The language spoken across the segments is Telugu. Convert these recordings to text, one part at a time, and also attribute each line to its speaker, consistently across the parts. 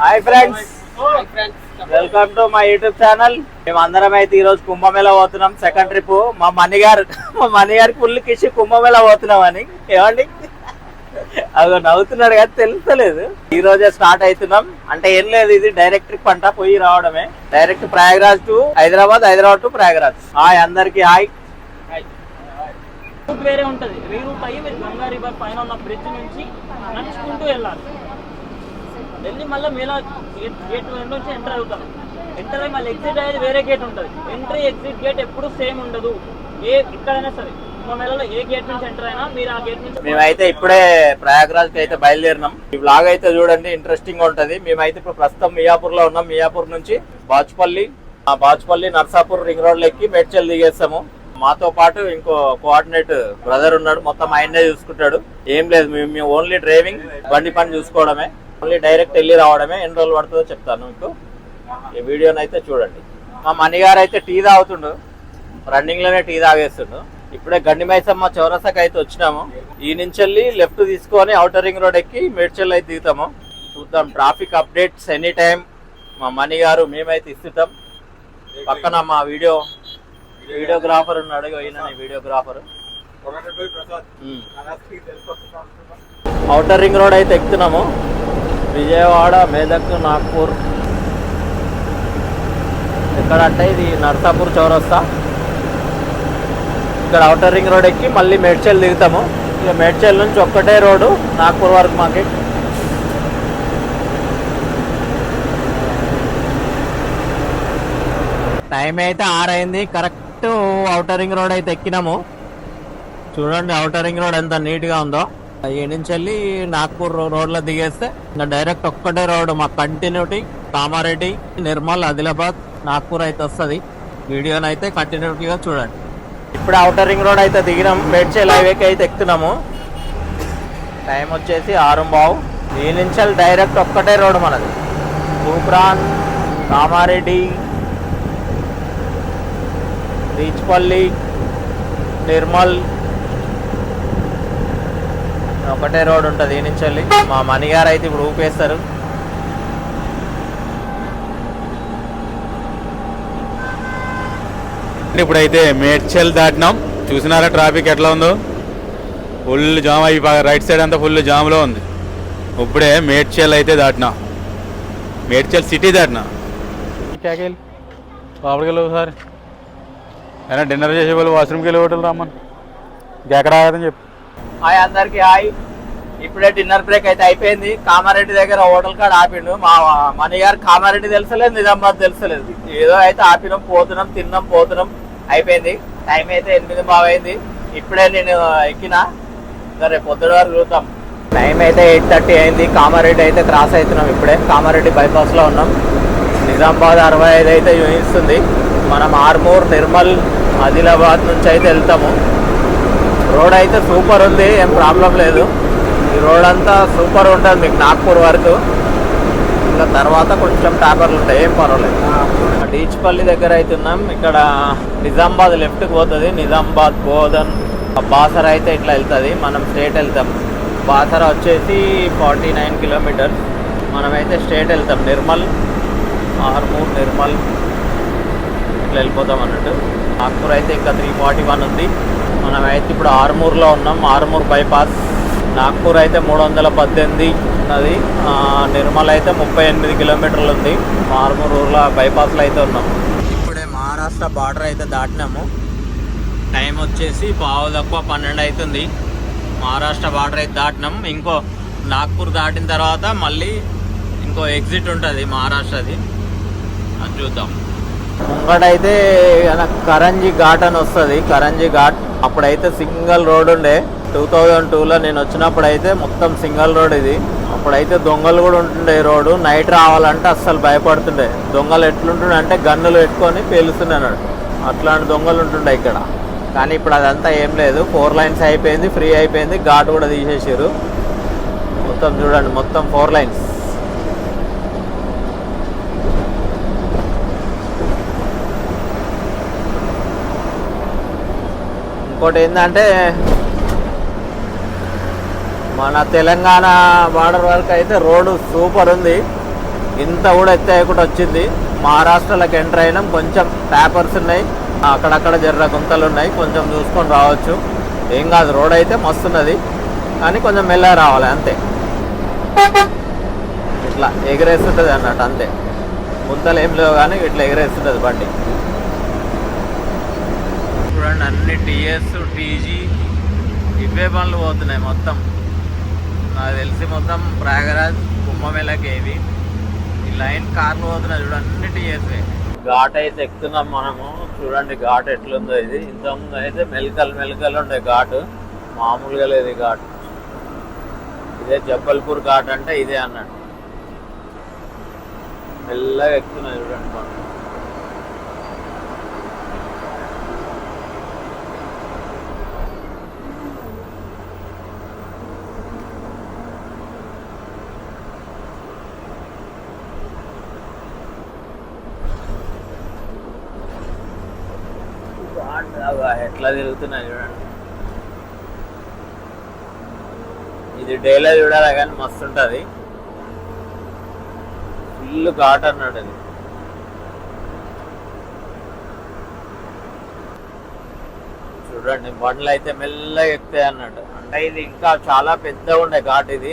Speaker 1: Hi friends welcome to my YouTube channel మేము అందరం అయితే ఈ రోజు కుంభమేళ పోతున్నాం. సెకండ్ ట్రిప్ మా మణి గారు మా మణి గారికి ఫుల్ కిసి కుంభమేళ పోతున్నాం అని ఏమండి? అదో నవ్వుతున్నాడు కానీ తెలుస్తలేదు. ఈ రోజే స్టార్ట్ అవుతున్నాం. అంటే ఏం లేదు ఇది డైరెక్ట్ ట్రిప్ అంట పోయి రావడమే. Direct Prayagraj to Hyderabad Hyderabad to Prayagraj. Hi అందరికి హాయ్
Speaker 2: వేరే ఉంటది. రీరూట్ అయ్యి గంగా రివర్ పైన ఉన్న బ్రిడ్జ్ నుంచి నడుచుకుంటూ వెళ్ళాలి. వెళ్ళి మళ్ళీ మేలా గేట్ నుంచి ఎంటర్ అవుతాం. ఎంటర్ అయ్యి మళ్ళీ ఎగ్జిట్ అనేది వేరే గేట్ ఉంటుంది. ఎంట్రీ ఎగ్జిట్ గేట్ ఎప్పుడు సేమ్ ఉండదు. ఏ ఇక్కడైనా సరే.
Speaker 1: మేమైతే ఇప్పుడే ప్రయాగరాజ్కి అయితే బయలుదేరినాం. ఈ బ్లాగ్ అయితే చూడండి ఇంట్రెస్టింగ్గా ఉంటది. మేమైతే ఇప్పుడు ప్రస్తుతం మియాపూర్లో ఉన్నాం. మియాపూర్ నుంచి బాచుపల్లి బాచుపల్లి నర్సాపూర్ రింగ్ రోడ్ ఎక్కి మేడ్చల్ దిగేస్తాము. మాతో పాటు ఇంకో కోఆర్డినేట్ బ్రదర్ ఉన్నాడు. మొత్తం ఆయన్నే చూసుకుంటాడు. ఏం లేదు మేము మేము ఓన్లీ డ్రైవింగ్ బండి పని చూసుకోవడమే. ఓన్లీ డైరెక్ట్ వెళ్ళి రావడమే ఎన్ని రోజులు పడుతుందో చెప్తాను మీకు. ఈ వీడియోని అయితే చూడండి. మా మణి గారు అయితే టీ తాగుతుండు. రన్నింగ్లోనే టీ తాగేస్తుండు. ఇప్పుడే గండి మైసమ్మ చౌరసాకి అయితే వచ్చినాము. ఈ నుంచి వెళ్ళి లెఫ్ట్ తీసుకొని అవుటర్ రింగ్ రోడ్ ఎక్కి మేడ్చల్ అయితే దిగుతాము. చూద్దాం ట్రాఫిక్ అప్డేట్స్ ఎనీ టైం మా మణి గారు మేమైతే ఇస్తుంటాం. పక్కన మా వీడియో వీడియోగ్రాఫర్ ఉన్నాడు. ఈయన వీడియోగ్రాఫర్. అవుటర్ రింగ్ రోడ్ అయితే ఎక్కుతున్నాము. విజయవాడ మెదక్ నాగ్పూర్. ఎక్కడంటే ఇది నర్సాపూర్ చౌరస్తా. ఇక్కడ అవుటర్ రింగ్ రోడ్ ఎక్కి మళ్ళీ మేడ్చల్ దిగుతాము. ఇక మేడ్చల్ నుంచి ఒక్కటే రోడ్డు నాగ్పూర్ వరకు మాకి. టైం అయితే ఆరైంది. కరెక్ట్ అవుటర్ రింగ్ రోడ్ అయితే ఎక్కినాము. చూడండి అవుటర్ రింగ్ రోడ్ ఎంత నీట్గా ఉందో. ఈ నుంచి వెళ్ళి నాగ్పూర్ రోడ్లో దిగేస్తే ఇంకా డైరెక్ట్ ఒక్కటే రోడ్ మా కంటిన్యూటీ కామారెడ్డి నిర్మల్ ఆదిలాబాద్ నాగ్పూర్ అయితే వస్తుంది. వీడియోని అయితే కంటిన్యూటీగా చూడండి. ఇప్పుడు అవుటర్ రింగ్ రోడ్ అయితే దిగినాం. మేడ్చల్ హైవేకి అయితే ఎక్కుతున్నాము. టైం వచ్చేసి ఆరు బావు. ఈ నుంచి వెళ్ళి డైరెక్ట్ ఒక్కటే రోడ్ మనది. తూప్రాన్ కామారెడ్డి రీచ్పల్లి నిర్మల్ ఒకటే రోడ్ ఉంటుంది ఈ నుంచి వెళ్ళి మా మణి గారు అయితే ఇప్పుడు ఊపేస్తారు.
Speaker 3: ఇప్పుడైతే మేడ్చల్ దాటినాం. చూసినారా ట్రాఫిక్ ఎట్లా ఉందో? ఫుల్ జామ్ అయి రైట్ సైడ్ అంతా ఫుల్ జామ్లో ఉంది. ఇప్పుడే మేడ్చల్ అయితే దాటినా. మేడ్చల్ సిటీ దాటినా. క్యాకెళ్ళి లోపలికి వెళ్ళి ఒకసారి. అయినా డిన్నర్ చేసే వాళ్ళు వాష్రూమ్కి వెళ్ళి హోటల్ రమ్మని. ఇంకెక్కడ ఆగదని చెప్పు.
Speaker 1: హాయ్ అందరికి హాయ్. ఇప్పుడే డిన్నర్ బ్రేక్ అయితే అయిపోయింది. కామారెడ్డి దగ్గర హోటల్ కాడ ఆపిండు. మా మణి గారు కామారెడ్డి తెలుసలేదు నిజామాబాద్ తెలుసలేదు. ఏదో అయితే ఆపినాం పోతున్నాం తిన్నాం పోతున్నాం అయిపోయింది. టైం అయితే ఎనిమిది బాగైంది ఇప్పుడే నేను ఎక్కిన. రేపు పొద్దున వరకు చూద్దాం. టైం అయితే ఎయిట్ థర్టీ అయింది. కామారెడ్డి అయితే క్రాస్ అవుతున్నాం ఇప్పుడే. కామారెడ్డి బైపాస్లో లో ఉన్నాం. నిజామాబాద్ అరవై ఐదు అయితే చూపిస్తుంది మనం ఆర్మూర్ నిర్మల్ ఆదిలాబాద్ నుంచి అయితే వెళ్తాము. రోడ్ అయితే సూపర్ ఉంది ఏం ప్రాబ్లం లేదు. ఈ రోడ్ అంతా సూపర్ ఉంటుంది మీకు నాగ్పూర్ వరకు. ఇంకా తర్వాత కొంచెం టాపర్లు ఉంటాయి ఏం పర్వాలేదు. డీచ్పల్లి దగ్గర అయితే ఉన్నాం. ఇక్కడ నిజామాబాద్ లెఫ్ట్కి పోతుంది నిజామాబాద్ బోధన్ బాసర అయితే ఇట్లా వెళ్తుంది. మనం స్ట్రేట్ వెళ్తాం. బాసర వచ్చేసి ఫార్టీ నైన్ కిలోమీటర్స్. మనమైతే స్ట్రేట్ వెళ్తాం నిర్మల్ ఆర్మూర్ నిర్మల్. ఇట్లా వెళ్ళిపోతాం అన్నట్టు. నాగ్పూర్ అయితే ఇంకా త్రీ ఫార్టీ వన్ ఉంది. మనం అయితే ఇప్పుడు ఆర్మూర్లో ఉన్నాం. ఆర్మూర్ బైపాస్. నాగ్పూర్ అయితే మూడు వందల పద్దెనిమిది ఉన్నది. నిర్మల్ అయితే ముప్పై ఎనిమిది కిలోమీటర్లు ఉంది. ఆర్మూర్ ఊర్లో బైపాస్లో అయితే ఉన్నాం. ఇప్పుడే మహారాష్ట్ర బార్డర్ అయితే దాటినాము. టైం వచ్చేసి పావు తక్కువ పన్నెండు అవుతుంది. మహారాష్ట్ర బార్డర్ అయితే దాటినాం. ఇంకో నాగ్పూర్ దాటిన తర్వాత మళ్ళీ ఇంకో ఎగ్జిట్ ఉంటుంది మహారాష్ట్రది. అది చూద్దాం. ముంగడైతే కరంజీ ఘాట్ అని వస్తుంది. కరంజీ ఘాట్. అప్పుడైతే సింగిల్ రోడ్ ఉండే. టూ థౌజండ్ టూలో నేను వచ్చినప్పుడు అయితే మొత్తం సింగిల్ రోడ్ ఇది. అప్పుడైతే దొంగలు కూడా ఉంటుండే ఈ రోడ్డు. నైట్ రావాలంటే అస్సలు భయపడుతుండే. దొంగలు ఎట్లుంటుండే అంటే గన్నులు పెట్టుకొని పేలుస్తున్నాడు అట్లాంటి దొంగలు ఉంటుండే ఇక్కడ. కానీ ఇప్పుడు అదంతా ఏం లేదు. ఫోర్ లైన్స్ అయిపోయింది ఫ్రీ అయిపోయింది. ఘాట్ కూడా తీసేసారు మొత్తం చూడండి మొత్తం ఫోర్ లైన్స్. ఇంకోటి ఏంటంటే మన తెలంగాణ బార్డర్ వరకు అయితే రోడ్డు సూపర్ ఉంది. ఇంత కూడా ఎత్తేయకుండా వచ్చింది. మహారాష్ట్రలోకి ఎంటర్ అయినాం కొంచెం పేపర్స్ ఉన్నాయి. అక్కడక్కడ జర్ర గుంతలు ఉన్నాయి కొంచెం చూసుకొని రావచ్చు. ఏం కాదు రోడ్ అయితే మస్తున్నది కానీ కొంచెం మెల్లగా రావాలి అంతే. ఇట్లా ఎగరేస్తుంటుంది అన్నట్టు అంతే. గుంతలు ఏం లేవు కానీ ఇట్లా ఎగిరేస్తుంటుంది బండి. చూడండి అన్ని టీఎస్ పీజీ ఇవే పనులు పోతున్నాయి మొత్తం. నాకు తెలిసి మొత్తం ప్రయాగరాజ్ కుంభమేళకి ఇవి ఈ లైన్ కార్లు పోతున్నాయి చూడండి అన్ని ఘాట్ అయితే ఎక్కుతున్నాం మనము. చూడండి ఘాట్ ఎట్లుందో ఇది. ఇంతకుముందు అయితే మెలకలు మెలకలు ఉండే ఘాట్. మామూలుగా లేదు ఈ ఘాట్. ఇదే జబ్బల్పూర్ ఘాట్ అంటే ఇదే అన్నట్టు. మెల్లగా ఎక్కుతున్నాయి చూడండి మనం ఎట్లా తిరుగుతున్నాయి చూడండి. ఇది డైలా చూడాలా కానీ మస్తు ఉంటుంది ఫుల్ ఘాట్ అన్నాడు అది. చూడండి బండ్లు అయితే మెల్లగా ఎక్కుతాయి అన్నట్టు. అంటే ఇది ఇంకా చాలా పెద్దగా ఉండే ఘాట్ ఇది.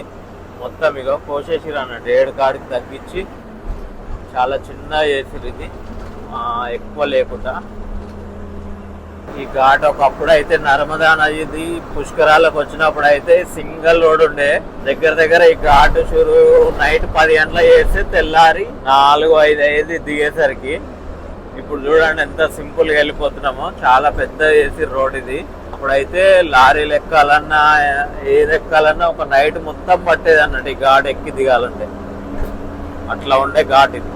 Speaker 1: మొత్తం ఇక కోసేసిరు అన్నట్టు. ఏడు కాడికి తగ్గించి చాలా చిన్న చేసిరు ఇది. ఎక్కువ లేకుండా. ఈ ఘాట్ ఒకప్పుడు అయితే నర్మదా నది పుష్కరాలకు వచ్చినప్పుడు అయితే సింగిల్ రోడ్ ఉండే. దగ్గర దగ్గర ఈ ఘాట్ షురు నైట్ పది గంటల చేస్తే తెల్లారి నాలుగు ఐదు ఐదు దిగేసరికి. ఇప్పుడు చూడండి ఎంత సింపుల్గా వెళ్ళిపోతున్నామో. చాలా పెద్ద ఏసీ రోడ్ ఇది. అప్పుడైతే లారీలు ఎక్కాలన్నా ఏది ఎక్కాలన్నా ఒక నైట్ మొత్తం పట్టేది అన్నట్టు ఈ ఘాట్ ఎక్కి దిగాలంటే. అట్లా ఉండే ఘాట్ ఇది.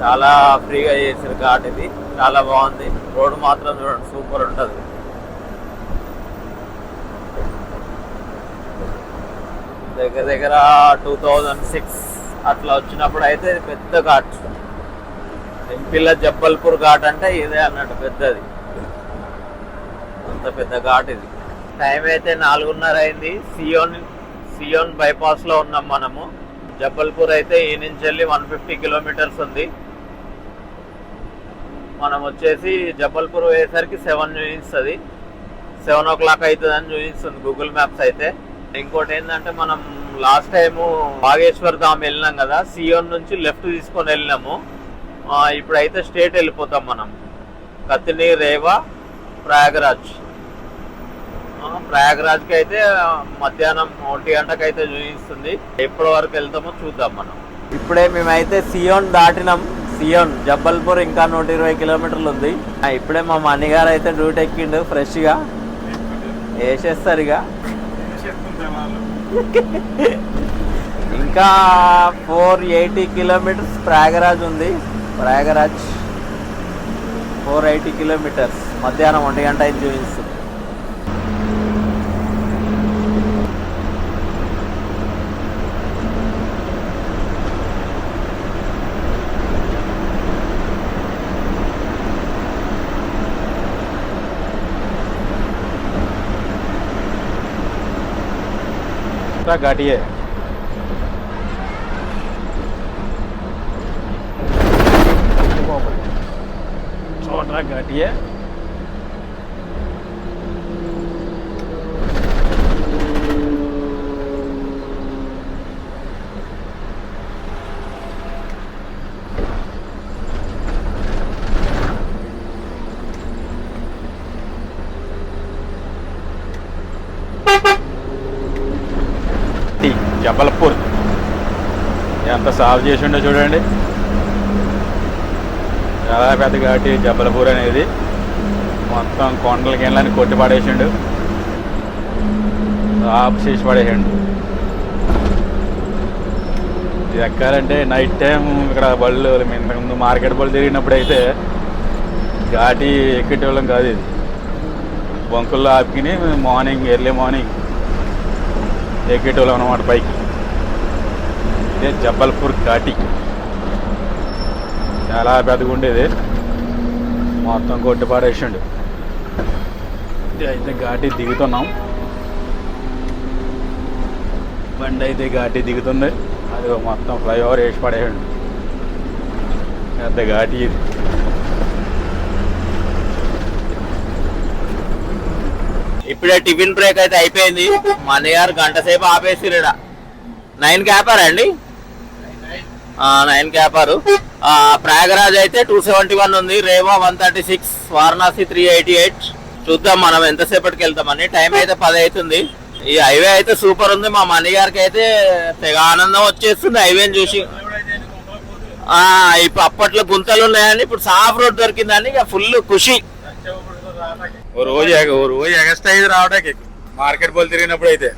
Speaker 1: చాలా ఫ్రీగా చేసిన ఘాట్ ఇది. చాలా బాగుంది. రోడ్ మాత్రం చూడండి సూపర్ ఉంటుంది. దగ్గర దగ్గర టూ థౌజండ్ సిక్స్ అట్లా వచ్చినప్పుడు అయితే పెద్ద ఘాట్. ఎంపీల జబ్బల్పూర్ ఘాట్ అంటే ఇదే అన్నట్టు పెద్దది. అంత పెద్ద ఘాట్ ఇది. టైం అయితే నాలుగున్నర అయింది. సియోన్ సియోన్ బైపాస్లో ఉన్నాం మనము. జబ్బల్పూర్ అయితే ఈ నుంచి వెళ్ళి వన్ ఫిఫ్టీ కిలోమీటర్స్ ఉంది. మనం వచ్చేసి జబల్పూర్ పోయేసరికి సెవెన్ చూపిస్తుంది. సెవెన్ ఓ క్లాక్ అవుతుంది అని చూపిస్తుంది గూగుల్ మ్యాప్స్ అయితే. ఇంకోటి ఏంటంటే మనం లాస్ట్ టైము బాగేశ్వర్ ధామ్ వెళ్ళినాం కదా సియోన్ నుంచి లెఫ్ట్ తీసుకొని వెళ్ళినాము. ఇప్పుడైతే స్టేట్ వెళ్ళిపోతాం మనం. కత్తిని రేవా ప్రయాగరాజ్. ప్రయాగరాజ్కి అయితే మధ్యాహ్నం ఒంటి గంటకు అయితే చూపిస్తుంది. ఎప్పటి వరకు వెళ్తామో చూద్దాం మనం. ఇప్పుడే మేమైతే సియోన్ దాటినాం. సియోన్ జబ్బల్పూర్ ఇంకా నూట ఇరవై కిలోమీటర్లు ఉంది. ఆ, ఇప్పుడే మా మణిగారు అయితే డ్యూటీ ఎక్కిండు ఫ్రెష్గా. వేసేస్తారు ఇక ఇంకా ఫోర్ ఎయిటీ కిలోమీటర్స్ ప్రయాగరాజ్ ఉంది. Prayagraj four eighty kilometres. మధ్యాహ్నం ఒంటి గంట అయింది చూపిస్తుంది
Speaker 3: टाटा गाड़ी है। छोटा गाड़ी है। జబల్పూర్. ఎంత సాల్వ్ చేసి ఉండో చూడండి. చాలా పెద్ద ఘాటి జబల్పూర్ అనేది. మొత్తం కొండల గిన్నెలని కొట్టి పడేసిండు. ఆఫ్ చేసి పడేసిండు. ఇది ఎక్కాలంటే నైట్ టైం ఇక్కడ బళ్ళు ఇంతకుముందు మార్కెట్ బళ్ళు తిరిగినప్పుడు అయితే ఘాటి ఎక్కేటోళ్ళం కాదు ఇది. బంకుల్లో ఆపుకుని మార్నింగ్ ఎర్లీ మార్నింగ్ ఎక్కేటోళ్ళం అనమాట బైక్ ఇదే జబ్బల్పూర్ ఘాటి. చాలా పెద్దగా ఉండేది. మొత్తం కొట్టి పాడేసిండు అయితే ఘాటి దిగుతున్నాం. బండి అయితే ఘాటి దిగుతుంది. అది మొత్తం ఫ్లైఓవర్ వేసి పడేయండి పెద్ద ఘాటి ఇది.
Speaker 1: ఇప్పుడే టిఫిన్ బ్రేక్ అయితే అయిపోయింది. మా గారు గంట సేపు ఆపేసిరడ నైన్ క్యాపారా అండి? నైన్ క్యాపారు ప్రయాగరాజ్ అయితే టూ సెవెంటీ వన్ ఉంది. Rewa one thirty six Varanasi three eighty eight. చూద్దాం మనం ఎంతసేపటికి వెళ్తామని. టైం అయితే పది అవుతుంది. ఈ హైవే అయితే సూపర్ ఉంది. మా మణిగారికి అయితే తెగ ఆనందం వచ్చేస్తుంది హైవేని చూసి. ఇప్పుడు అప్పట్లో గుంతలు ఉన్నాయని ఇప్పుడు సాఫ్ రోడ్ దొరికిందని ఇక ఫుల్ ఖుషి.
Speaker 3: ఓ రోజు ఓ రోజు రావడానికి. మార్కెట్ పోలు తిరిగినప్పుడు అయితే.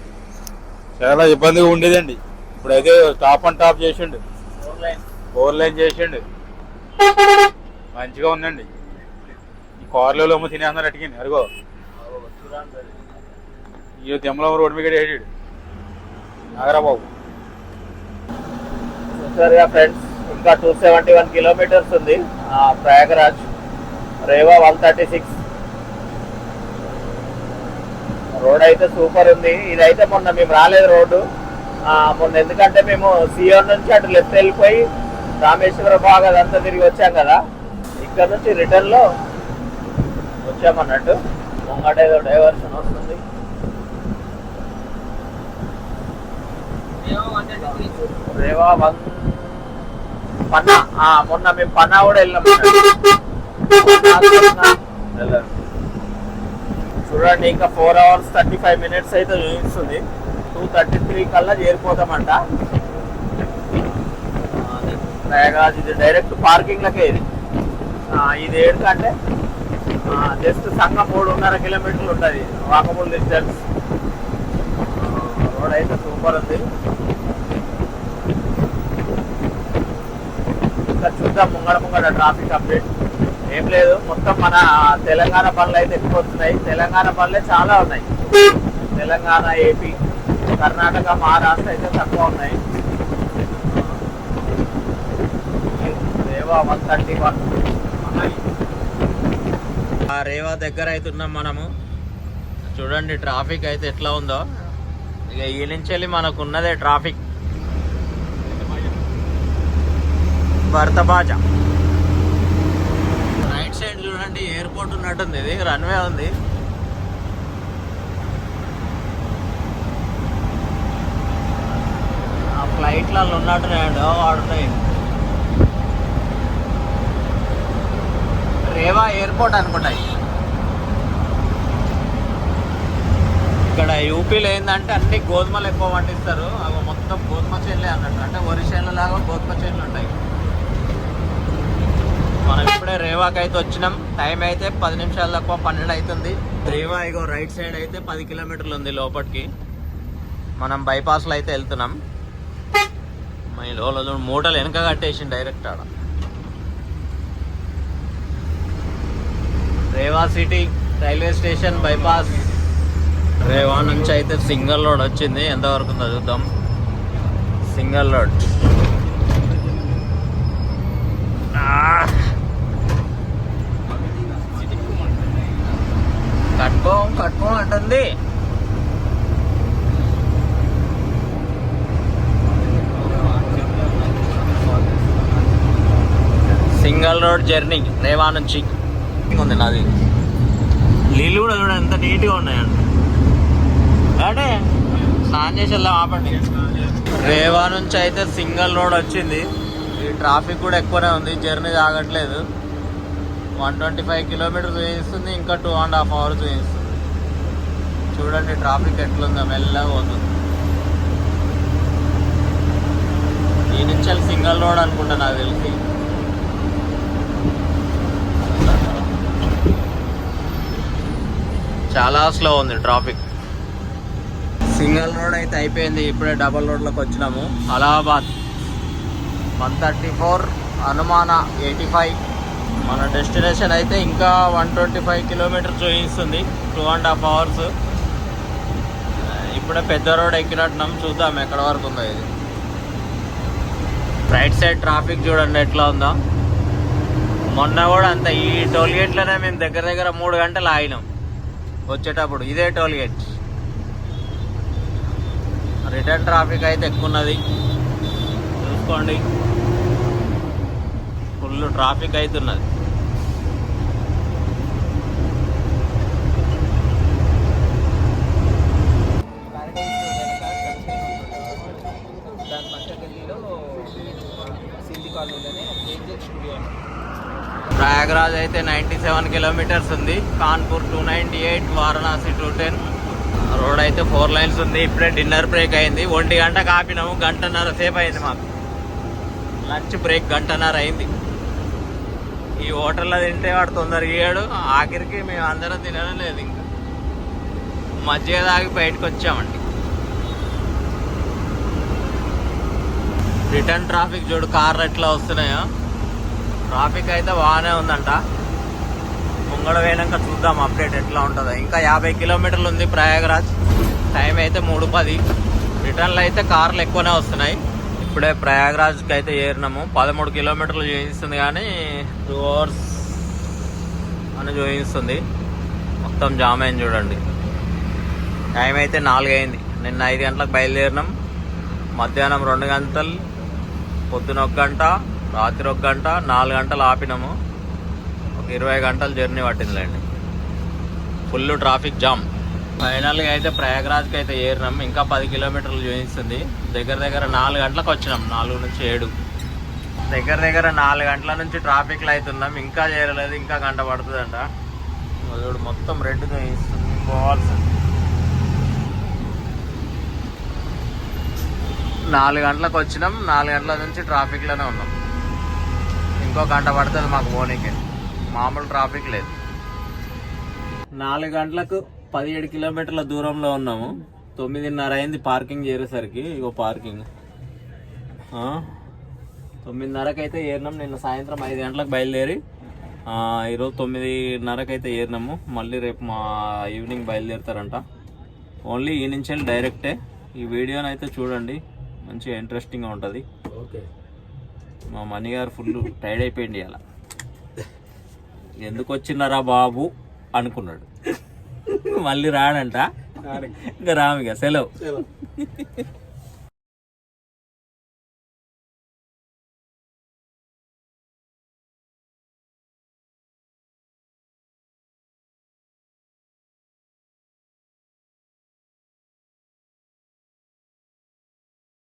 Speaker 3: చాలా ఇబ్బందిగా ఉండేదండి. ఇప్పుడైతే టాప్ అండ్ టాప్ చేసిండు. ఫోర్ లైన్ చేసిండు. మంచిగా ఉందండి. ఈ కార్లలో ఏమో తినేస్తున్నారు అడిగింది అరుగో. ఈ తెమ్మలం రోడ్ మీద వేసాడు నాగరాబాబు.
Speaker 1: చూసారుగా ఫ్రెండ్స్ ఇంకా టూ సెవెంటీ వన్ కిలోమీటర్స్ ఉంది. ఆ, Prayagraj Rewa one thirty six. Road అయితే సూపర్ ఉంది. ఇదైతే మొన్న మేము రాలేదు రోడ్డు. మొన్న ఎందుకంటే మేము సియోన్ నుంచి అటు లెఫ్ట్ వెళ్ళిపోయి రామేశ్వర బాగ్ అదంతా తిరిగి వచ్చాం కదా. ఇక్కడ నుంచి రిటర్న్లో వచ్చామన్నట్టు. ముంగట ఏదో డైవర్షన్ వస్తుంది రేవా వన్ పన్నా. ఆ, మొన్న మేము పన్నా కూడా వెళ్ళాం. చూడండి ఇంకా four hours thirty five minutes అయితే చూపిస్తుంది. టూ థర్టీ త్రీ కల్లా చేరిపోతామంట. ప్రయాగరాజ్ ఇది డైరెక్ట్ పార్కింగ్ లకే ఇది. ఇది ఏంటంటే జస్ట్ సంగం మూడున్నర కిలోమీటర్లు ఉంటుంది. వాకబుల్ డిస్టెన్స్ రోడ్ అయితే సూపర్ ఉంది. ఇంకా చూద్దాం ముంగడ ముంగడ ట్రాఫిక్ అప్డేట్ ఏం లేదు మొత్తం మన తెలంగాణ పనులు అయితే ఎక్కువ వస్తున్నాయి. తెలంగాణ పనులే చాలా ఉన్నాయి. తెలంగాణ ఏపీ కర్ణాటక మహారాష్ట్ర అయితే తక్కువ ఉన్నాయి. Rewa one thirty one. Rewa దగ్గర అయితే ఉన్నాం మనము. చూడండి ట్రాఫిక్ అయితే ఎట్లా ఉందో. ఇక ఈ నుంచి వెళ్ళి మనకు ఉన్నదే ట్రాఫిక్. భర్త బాజా సైడ్ చూడండి ఎయిర్పోర్ట్ ఉన్నట్టుంది ఇది రన్వే ఉంది. ఆ ఫ్లైట్లలో ఉన్నట్టున్నాయండి ఓ వాడుతాయి రేవా ఎయిర్పోర్ట్ అనుకుంటాయి ఇక్కడ యూపీలో ఏంటంటే అన్ని గోధుమలు ఎక్కువ పండిస్తారు. అవి మొత్తం గోధుమ చేనులే అన్నట్టు. అంటే వరి చేనుల లాగా గోధుమ చేనులు ఉంటాయి. మనం ఇప్పుడే రేవాకి అయితే వచ్చినాం. టైం అయితే పది నిమిషాలు తక్కువ పన్నెండు అవుతుంది. రేవా ఇగో రైట్ సైడ్ అయితే పది కిలోమీటర్లు ఉంది లోపలికి మనం బైపాస్లో అయితే వెళ్తున్నాం. మన లోపల మూటలు వెనక కట్టేసి డైరెక్ట్ ఆడ. Rewa city railway station bypass Rewa నుంచి అయితే సింగల్ రోడ్ వచ్చింది. ఎంతవరకు ఉందో చూద్దాం. సింగల్ రోడ్ కట్టుకో కట్టుకో అంటుంది. సింగల్ రోడ్ జర్నీ రేవా నుంచి. ఉంది నాది. నీళ్ళు కూడా చూడండి ఎంత నీట్గా ఉన్నాయండి అంటే. స్నానం చేసి వెళ్దాం ఆపండి. రేవా నుంచి అయితే సింగల్ రోడ్ వచ్చింది. ఈ ట్రాఫిక్ కూడా ఎక్కువనే ఉంది జర్నీ ఆగట్లేదు వన్ ట్వంటీ ఫైవ్ కిలోమీటర్స్ చూపిస్తుంది ఇంకా టూ అండ్ హాఫ్ అవర్స్ వేయిస్తుంది చూడండి ట్రాఫిక్ ఎట్లుందో మెల్లగా పోతుంది. ఈ నుంచి వెళ్ళి సింగల్ రోడ్ అనుకుంటా నాకు తెలిసి. చాలా స్లో ఉంది ట్రాఫిక్ సింగల్ రోడ్ అయితే అయిపోయింది ఇప్పుడే డబల్ రోడ్లోకి వచ్చినాము. Allahabad. One thirty four Hanumana eighty five. మన డెస్టినేషన్ అయితే ఇంకా వన్ ట్వంటీ ఫైవ్ కిలోమీటర్స్ చూపిస్తుంది టూ అండ్ హాఫ్ అవర్స్ ఇప్పుడే పెద్ద రోడ్ ఎక్కినట్టున్నాం. చూద్దాం ఎక్కడ వరకు ఉందో ఇది. రైట్ సైడ్ ట్రాఫిక్ చూడండి ఎట్లా ఉందో. మొన్న కూడా అంత ఈ టోల్ గేట్లోనే మేము దగ్గర దగ్గర మూడు గంటలు ఆగినాం. వచ్చేటప్పుడు ఇదే టోల్ గేట్ రిటర్న్ ట్రాఫిక్ అయితే ఎక్కువ ఉన్నది చూసుకోండి. ఫుల్ ట్రాఫిక్ అవుతున్నది సెవెన్ కిలోమీటర్స్ ఉంది. Kanpur two ninety eight Varanasi two ten road అయితే ఫోర్ లైన్స్ ఉంది. ఇప్పుడే డిన్నర్ బ్రేక్ అయింది. ఒంటి గంట కాపినాము గంటన్నర సేపు అయింది మాకు. లంచ్ బ్రేక్ గంటన్నర అయింది. ఈ హోటల్లో తింటే వాడు తొందరగా ఇయ్యాడు. ఆఖరికి మేము అందరం తినడం లేదు ఇంకా. మధ్య తాగి బయటకు వచ్చామండి. రిటర్న్ ట్రాఫిక్ చూడు కార్లు ఎట్లా వస్తున్నాయో. ట్రాఫిక్ అయితే బాగానే ఉందంట. ముంగడ పోయినాక చూద్దాం అప్డేట్ ఎట్లా ఉంటుందో. ఇంకా యాభై కిలోమీటర్లు ఉంది ప్రయాగరాజ్. టైం అయితే మూడు పది. రిటర్న్లు అయితే కార్లు ఎక్కువనే వస్తున్నాయి. ఇప్పుడే ప్రయాగరాజ్కి అయితే ఏరినాము పదమూడు కిలోమీటర్లు చూపిస్తుంది కానీ టూ అవర్స్ అని చూపిస్తుంది మొత్తం జామ్ అయింది చూడండి. టైం అయితే నాలుగు అయింది నిన్న ఐదు గంటలకు బయలుదేరినాం. మధ్యాహ్నం రెండు గంటలు పొద్దున ఒక గంట రాత్రి ఒక గంట నాలుగు గంటలు ఆపినాము. ఇరవై గంటల జర్నీ పట్టిందిలేండి. Full traffic jam. ఫైనల్గా అయితే ప్రయాగరాజ్కి అయితే ఏరినాం. ఇంకా పది కిలోమీటర్లు చూపిస్తుంది. దగ్గర దగ్గర నాలుగు గంటలకు వచ్చినాం. నాలుగు నుంచి ఏడు. దగ్గర దగ్గర నాలుగు గంటల నుంచి ట్రాఫిక్లో అవుతున్నాం ఇంకా చేరలేదు. ఇంకా గంట పడుతుందంట. చూడు మొత్తం రెడ్ చూపిస్తుంది పోవాల్సింది నాలుగు గంటలకు వచ్చినాం. నాలుగు గంటల నుంచి ట్రాఫిక్లోనే ఉన్నాం. ఇంకో గంట పడుతుంది మాకు పోనీకి. మామూలు ట్రాఫిక్ లేదు. నాలుగు గంటలకు పదిహేడు కిలోమీటర్ల దూరంలో ఉన్నాము. తొమ్మిదిన్నర అయింది పార్కింగ్ చేరేసరికి. ఇగో పార్కింగ్. ఆ, తొమ్మిదిన్నరకు అయితే ఏరినాం. నిన్న సాయంత్రం ఐదు గంటలకు బయలుదేరి ఆ, ఈరోజు తొమ్మిదిన్నరకు అయితే ఏరినాము. మళ్ళీ రేపు మా ఈవినింగ్ బయలుదేరుతారంట. ఓన్లీ ఈ నుంచి వెళ్ళి డైరెక్టే. ఈ వీడియోని అయితే చూడండి. మంచిగా ఇంట్రెస్టింగ్గా ఉంటుంది.
Speaker 4: ఓకే.
Speaker 1: మా మణి గారు ఫుల్ టైర్డ్ అయిపోయింది అలా ఎందుకు వచ్చినారా బాబు అనుకున్నాడు. మళ్ళీ రాడంట. ఇంకా రామిక సెలవు.